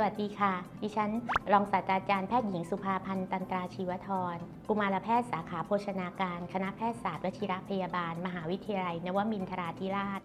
สวัสดีค่ะ ดิฉันรองศาสตราจารย์แพทย์หญิงสุภาพันธ์ตันตราชีวทร กุมารแพทย์สาขาโภชนาการ คณะแพทยศาสตร์วชิรพยาบาล มหาวิทยาลัย นวมินทราธิราช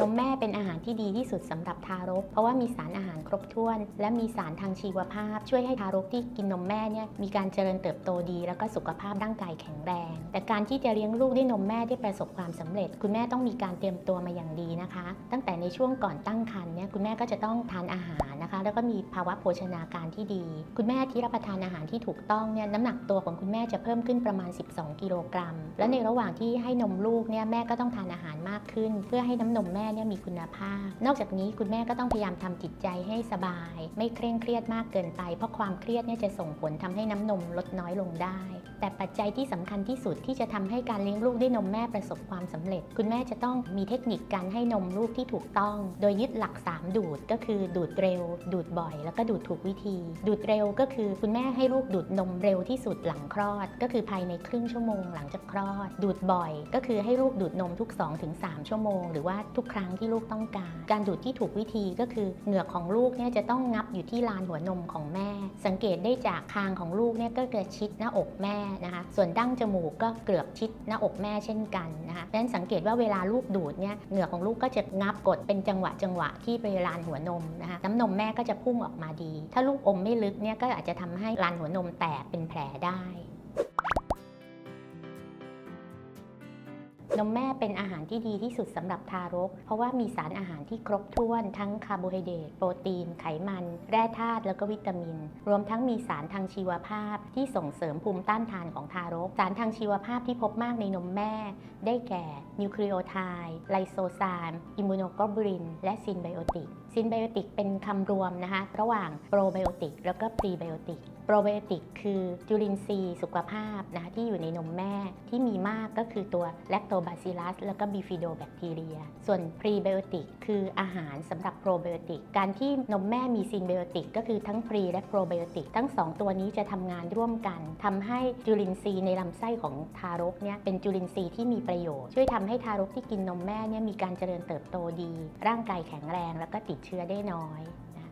นมแม่เป็นอาหารที่ดีที่สุดสำหรับทารก เพราะว่ามีสารอาหารครบถ้วน และมีสารทางชีวภาพ ช่วยให้ทารกที่กินนมแม่เนี่ยมีการเจริญเติบโตดี แล้วก็สุขภาพร่างกายแข็งแรง แต่การที่จะเลี้ยงลูกด้วยนมแม่ได้ประสบความสำเร็จ คุณแม่ต้องมีการเตรียมตัวมาอย่างดีนะคะ ตั้งแต่ในช่วงก่อนตั้งครรภ์เนี่ยคุณแม่ก็จะต้องทานอาหารนะคะ แล้วก็มีภาวะโภชนาการที่ดี คุณแม่ที่รับประทานอาหารที่ถูกต้องเนี่ยน้ำหนักตัวของคุณแม่จะเพิ่มขึ้นประมาณ 12 กิโลกรัม และในระหว่างที่ให้นมลูกเนี่ยแม่ก็ต้องทานอาหารมากขึ้น เพื่อให้น้ำนมแม่ม่เนี่ยมีคุณภาพ นอกจากนี้คุณแม่ก็ต้องพยายามทำจิตใจให้สบาย ไม่เคร่งเครียดมากเกินไป เพราะความเครียดเนี่ยจะส่งผลทำให้น้ำนมลดน้อยลงได้ แต่ปัจจัยที่สำคัญที่สุดที่จะทำให้การเลี้ยงลูกด้วยนมแม่ประสบความสำเร็จ คุณแม่จะต้องมีเทคนิคการให้นมลูกที่ถูกต้อง โดยยึดหลัก 3 ดูดก็คือดูดเร็ว ดูดบ่อย แล้วก็ดูดถูกวิธี ดูดเร็วก็คือคุณแม่ให้ลูกดูดนมเร็วที่สุดหลังคลอด ก็คือภายในครึ่งชั่วโมงหลังจากคลอด ดูดบ่อย ก็คือให้ลูกดูดนมทุก 2-3 ชั่วโมง หรือว่าทุกครั้งที่ลูกต้องการ การดูดที่ถูกวิธีก็คือเหงือกของลูกเนี่ยจะต้องงับอยู่ที่ลานหัวนมของแม่ สังเกตได้จากคางของลูกเนี่ยก็เกิดชิดหน้าอกแม่นะคะ ส่วนดั้งจมูกก็เกือบชิดหน้าอกแม่เช่นกันนะคะดังนั้นสังเกตว่าเวลาลูกดูดเนี่ยเหงือกของลูกก็จะงับกดเป็นจังหวะจังหวะที่ไปลานหัวนมนะคะน้ำนมแม่ก็จะพุ่งออกมาดี ถ้าลูกอมไม่ลึกเนี่ยก็อาจจะทำให้ลานหัวนมแตกเป็นแผลได้ นมแม่เป็นอาหารที่ดีที่สุดสำหรับทารก เพราะว่ามีสารอาหารที่ครบถ้วน ทั้งคาร์โบไฮเดรตโปรตีน ไขมัน แร่ธาตุแล้วก็วิตามิน รวมทั้งมีสารทางชีวภาพที่ส่งเสริมภูมิต้านทานของทารก สารทางชีวภาพที่พบมากในนมแม่ ได้แก่นิวคลีโอไทด์ไลโซซานอิมมูโนกลบูลิน และซินไบโอติกซินไบโอติกเป็นคำรวมนะคะระหว่างโปรไบโอติกแล้วก็พรีไบโอติกโปรไบโอติกคือจุลินทรีย์สุขภาพนะคะที่อยู่ในนมแม่ที่มีมากก็คือตัวแลคโตบาซิลัสแล้วก็บิฟิโดแบคทีเรีย ส่วนพรีไบโอติกคืออาหารสำหรับโปรไบโอติก การที่นมแม่มีซินไบโอติกก็คือทั้งพรีและโปรไบโอติก ทั้ง 2 ตัวนี้จะทำงานร่วมกันทำให้จุลินทรีย์ในลำไส้ของทารกเนี่ยเป็นจุลินทรีย์ที่มีประโยชน์ ช่วยทำให้ทารกที่กินนมแม่เนี่ยมีการเจริญเติบโตดี ร่างกายแข็งแรง แล้วก็ติดเชื้อได้น้อยนะ